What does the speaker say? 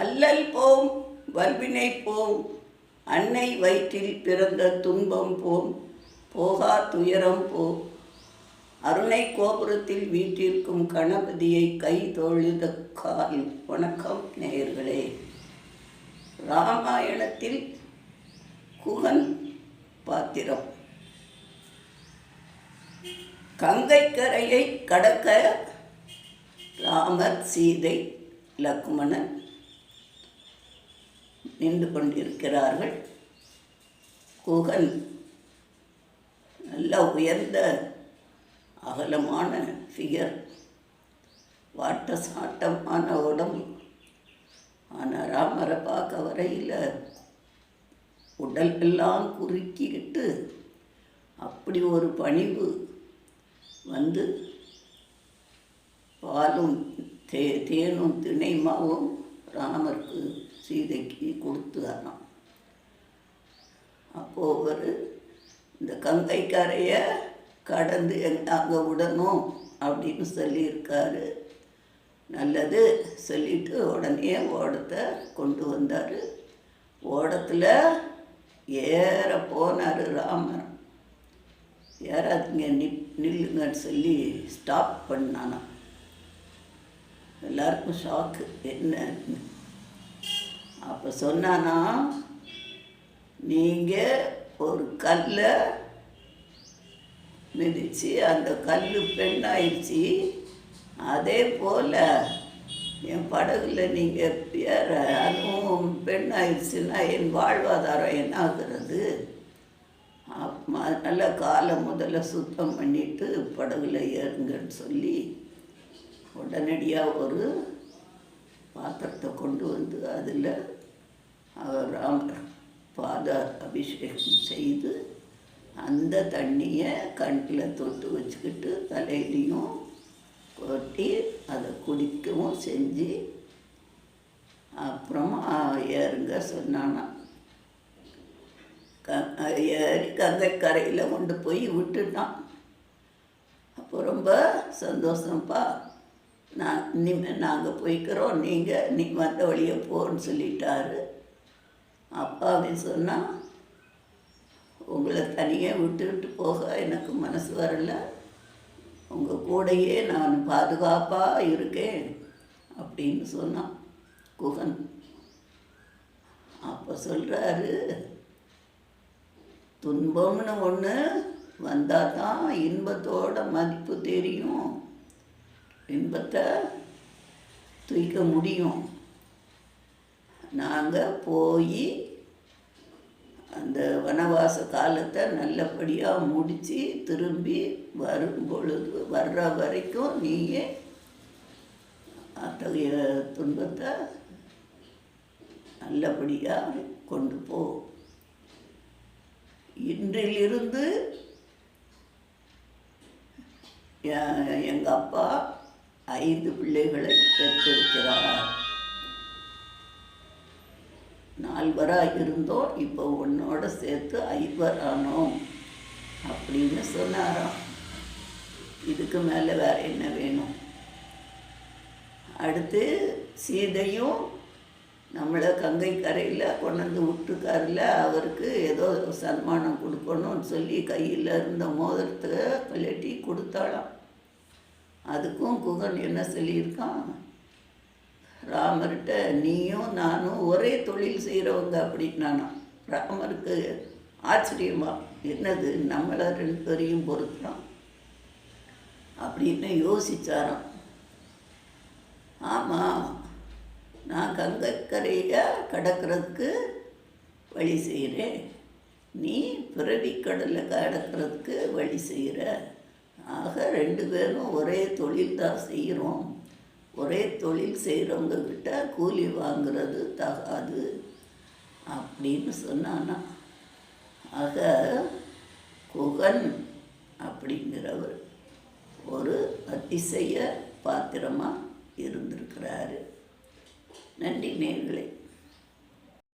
அல்லல் போம் வல்வினை போம் அன்னை வயிற்றில் பிறந்த துன்பம் போம் போகா துயரம் போம். அருணை கோபுரத்தில் வீட்டிற்கும் கணபதியை கை தொழுத கால். வணக்கம் நேயர்களே. ராமாயணத்தில் குகன் பாத்திரம். கங்கைக்கரையை கடக்க ராமர் சீதை லக்மணன் நின்று கொண்டிருக்கிறார்கள். குகன் நல்ல உயர்ந்த அகலமான ஃபிகர் வாட்ட சாட்டமான உடம்பு. ஆனால் ராமரை பார்க்க வரையில் உடல் எல்லாம் குறுக்கிக்கிட்டு அப்படி ஒரு பணிவு வந்து பாலும் தே தேனும் திணைமாவும் ராமருக்கு சீதைக்கு கொடுத்து வரணும். அப்போது அவர் இந்த கங்கை கரையை கடந்து அங்கே விடணும் அப்படின்னு சொல்லியிருக்காரு. நல்லது சொல்லிட்டு உடனே ஓடத்தை கொண்டு வந்தார். ஓடத்தில் ஏற போனார் ராமர். ஏறாதீங்க நி நில்லுங்கன்னு சொல்லி ஸ்டாப் பண்ணானா எல்லாருக்கும் ஷாக்கு என்ன? அப்போ சொன்னானா நீங்கள் ஒரு கல்லை மிதித்து அந்த கல் பெண்ணாயிடுச்சு. அதே போல் என் படகுல நீங்கள் பேர அதுவும் பெண்ணாயிடுச்சுன்னா என் வாழ்வாதாரம் என்ன ஆகுறது நல்ல காலை முதல்ல சுத்தம் பண்ணிவிட்டு படகுல ஏறுங்கன்னு சொல்லி உடனடியாக ஒரு பாத்திரத்தை கொண்டு வந்து அதில் அவர் பாத அபிஷேகம் செய்து அந்த தண்ணியை கண்ணில் தொட்டு வச்சுக்கிட்டு தலையிலையும் கொட்டி அதை குடிக்கவும் செஞ்சு அப்புறமா ஏறுங்க சொன்னானா. க ஏறி கங்கைக்கரையில் கொண்டு போய் விட்டுட்டான். அப்போ ரொம்ப சந்தோஷம்ப்பா நான் இனிமேல் நாங்கள் போய்க்கிறோம். நீங்கள் நீ வந்த வழியை போன்னு சொல்லிட்டாரு. அப்படின்னு சொன்னால் உங்களை தனியாக விட்டு விட்டு போக எனக்கு மனசு வரல. உங்கள் கூடையே நான் பாதுகாப்பாக இருக்கேன் அப்படின்னு சொன்னான் குகன். அப்போ சொல்கிறாரு துன்பம்னு ஒன்று வந்தால் தான் இன்பத்தோட மதிப்பு தெரியும். இன்பத்தை தூக்க முடியும். நாங்கள் போய் அந்த வனவாச காலத்தை நல்லபடியாக முடித்து திரும்பி வரும் பொழுது வர்ற வரைக்கும் நீங்கள் அத்தகைய துன்பத்தை நல்லபடியாக கொண்டு போ. இன்றிலிருந்து எங்கள் அப்பா ஐந்து பிள்ளைகளை பெற்றிருக்கிறார். நால்வராக இருந்தோம் இப்போ உன்னோட சேர்த்து ஐவர் ஆனோம் அப்படின்னு சொன்னாராம். இதுக்கு மேலே வேற என்ன வேணும்? அடுத்து சீதையும் நம்மளை கங்கை கரையில் கொண்டாந்து விட்டுருக்காருல அவருக்கு ஏதோ சன்மானம் கொடுக்கணும்னு சொல்லி கையில் இருந்த மோதிரத்தை கழட்டி கொடுத்தாளாம். அதுக்கும் குகன் என்ன சொல்லியிருக்கான்? ராமர்கிட்ட நீயும் நானும் ஒரே தொழில் செய்கிறவங்க அப்படின்னானா. ராமருக்கு ஆச்சரியமா என்னது நம்மளை ரெண்டு பேரையும் பொறுத்துறோம் அப்படின்னு யோசிச்சாராம். ஆமாம் நான் கங்கைக்கரையை கடக்கிறதுக்கு வழி செய்கிறேன் நீ பிறவி கடலை கடக்கிறதுக்கு வழி செய்கிற ஆக ரெண்டு பேரும் ஒரே தொழில் தான் செய்கிறோம் ஒரே தொழில் செய்கிறவங்கக்கிட்ட கூலி வாங்குறது தகாது அப்படின்னு சொன்னானா. ஆக குகன் அப்படிங்கிறவர் ஒரு அதிசய பாத்திரமாக இருந்திருக்கிறாரு. நன்றி நேர்களை.